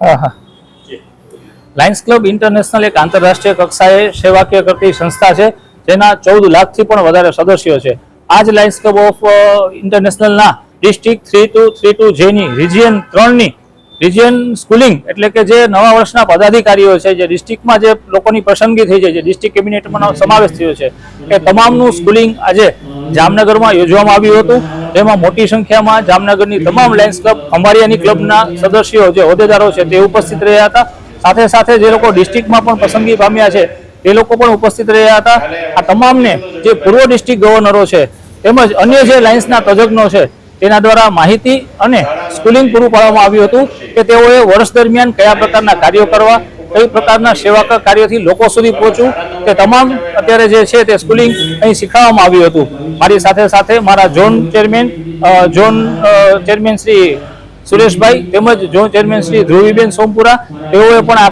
હા હા Lions club international એક આંતરરાષ્ટ્રીય કક્ષાએ સેવાકીય કરતી સંસ્થા છે જેના ચૌદ લાખથી પણ વધારે સદસ્યો છે. આ જ Lions club of ઇન્ટરનેશનલના district three two three two જેની રિજિયન ત્રણની રિજિયન સ્કૂલિંગ એટલે કે જે નવા વર્ષના પદાધિકારીઓ છે જે ડિસ્ટ્રિક્ટમાં જે લોકોની પસંદગી થઈ છે જે ડિસ્ટ્રિક્ટ કેબિનેટમાં સમાવેશ થયો છે એ તમામનું સ્કૂલિંગ આજે જામનગરમાં યોજવામાં આવ્યું હતું. તેમાં મોટી સંખ્યામાં જામનગરની તમામ લાયન્સ ક્લબ અંબારિયાની ક્લબના સદસ્યો જે હોદ્દેદારો છે તે ઉપસ્થિત રહ્યા હતા. સાથે સાથે જે લોકો ડિસ્ટ્રિક્ટમાં પણ પસંદગી પામ્યા છે, તે લોકો પણ ઉપસ્થિત રહ્યા હતા. આ તમામને જે પૂર્વ ડિસ્ટ્રિક્ટ ગવર્નરો છે, તેમજ અન્ય જે લાયન્સના તજજ્ઞો છે, તેના દ્વારા માહિતી અને સ્કૂલિંગ પૂરું પાડવામાં આવ્યું હતું કે તેઓએ વર્ષ દરમિયાન કયા પ્રકારના કાર્યો કરવા કઈ પ્રકારના સેવા કાર્યથી લોકો સુધી પહોંચવું તે તમામ અત્યારે જે છે તે સ્કૂલિંગ અહીં શીખવવામાં આવ્યું હતું. મારી સાથે સાથે મારા zone chairman zone chairman Shri Sureshbhai તેમજ ઝોન ચેરમેન શ્રી ધ્રુવીબેન સોમપુરા, તેઓએ પણ